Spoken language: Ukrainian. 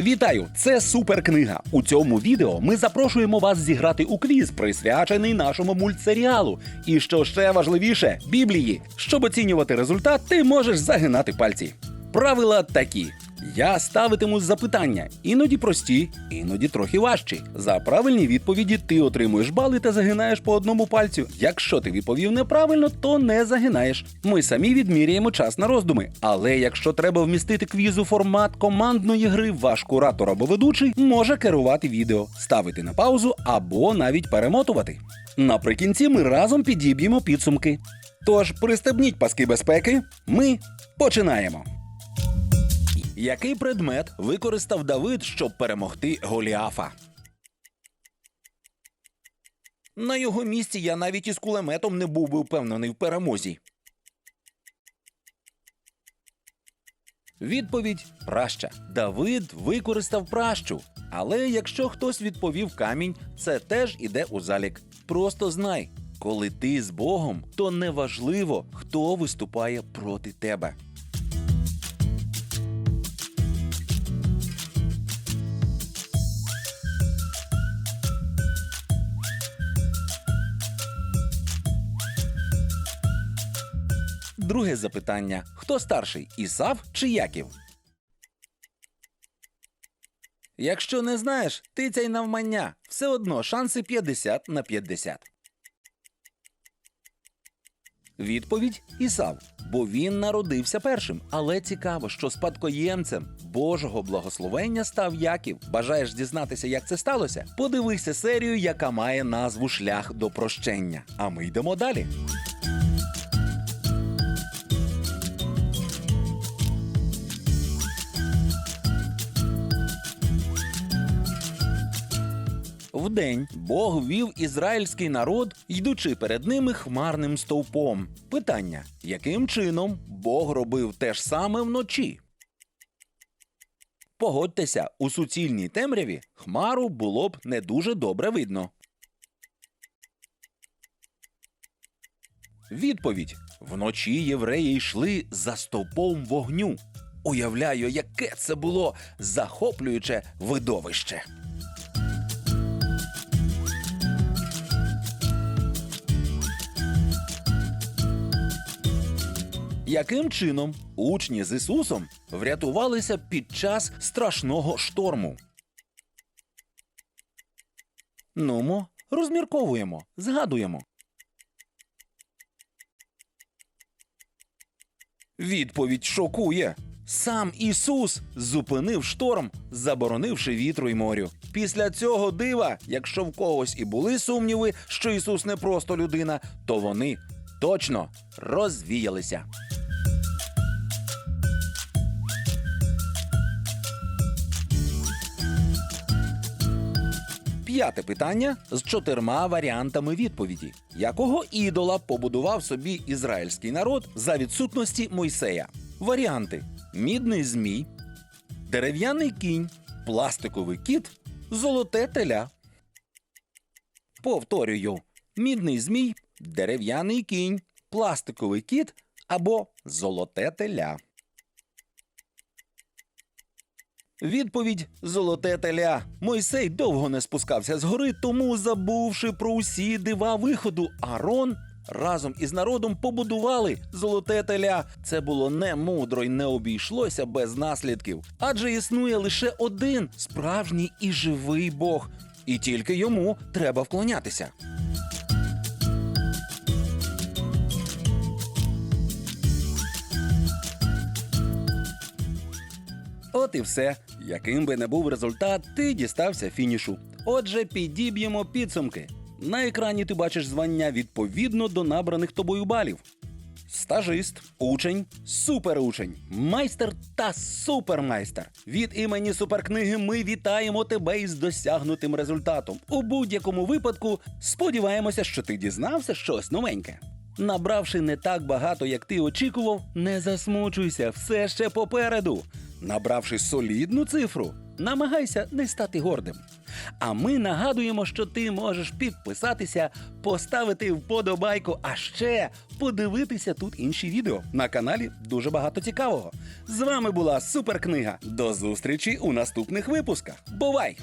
Вітаю! Це суперкнига. У цьому відео ми запрошуємо вас зіграти у квіз, присвячений нашому мультсеріалу. І що ще важливіше, Біблії. Щоб оцінювати результат, ти можеш загинати пальці. Правила такі. Я ставитиму запитання, іноді прості, іноді трохи важчі. За правильні відповіді ти отримуєш бали та загинаєш по одному пальцю. Якщо ти відповів неправильно, то не загинаєш. Ми самі відміряємо час на роздуми. Але якщо треба вмістити квіз у формат командної гри, ваш куратор або ведучий може керувати відео, ставити на паузу або навіть перемотувати. Наприкінці ми разом підіб'ємо підсумки. Тож пристебніть паски безпеки. Ми починаємо. Який предмет використав Давид, щоб перемогти Голіафа? На його місці я навіть із кулеметом не був би впевнений в перемозі. Відповідь праща. Давид використав пращу. Але якщо хтось відповів камінь, це теж іде у залік. Просто знай, коли ти з Богом, то неважливо, хто виступає проти тебе. Друге запитання: хто старший Ісав чи Яків? Якщо не знаєш, тицяй навмання. Все одно шанси 50 на 50. Відповідь Ісав, бо він народився першим. Але цікаво, що спадкоємцем Божого благословення став Яків. Бажаєш дізнатися, як це сталося? Подивися серію, яка має назву Шлях до прощення. А ми йдемо далі. Вдень Бог вів ізраїльський народ, йдучи перед ними хмарним стовпом. Питання: яким чином Бог робив те ж саме вночі? Погодьтеся, у суцільній темряві хмару було б не дуже добре видно. Відповідь: вночі євреї йшли за стовпом вогню. Уявляю, яке це було захоплююче видовище. Яким чином учні з Ісусом врятувалися під час страшного шторму? Нумо, розмірковуємо, згадуємо. Відповідь шокує. Сам Ісус зупинив шторм, заборонивши вітру й морю. Після цього дива, якщо в когось і були сумніви, що Ісус не просто людина, то вони точно розвіялися. П'яте питання з чотирма варіантами відповіді: якого ідола побудував собі ізраїльський народ за відсутності Мойсея? Варіанти: мідний змій, дерев'яний кінь, пластиковий кіт, золоте теля. Повторюю: мідний змій, дерев'яний кінь, пластиковий кіт або золоте теля. Відповідь золоте теля. Мойсей довго не спускався з гори, тому, забувши про усі дива виходу, Арон разом із народом побудували золоте теля. Це було не мудро й не обійшлося без наслідків. Адже існує лише один справжній і живий Бог, і тільки йому треба вклонятися. От і все. Яким би не був результат, ти дістався фінішу. Отже, підіб'ємо підсумки. На екрані ти бачиш звання відповідно до набраних тобою балів. Стажист, учень, суперучень, майстер та супермайстер. Від імені суперкниги ми вітаємо тебе із досягнутим результатом. У будь-якому випадку сподіваємося, що ти дізнався щось новеньке. Набравши не так багато, як ти очікував, не засмучуйся, все ще попереду. Набравши солідну цифру, намагайся не стати гордим. А ми нагадуємо, що ти можеш підписатися, поставити вподобайку, а ще подивитися тут інші відео. На каналі дуже багато цікавого. З вами була Суперкнига. До зустрічі у наступних випусках. Бувай!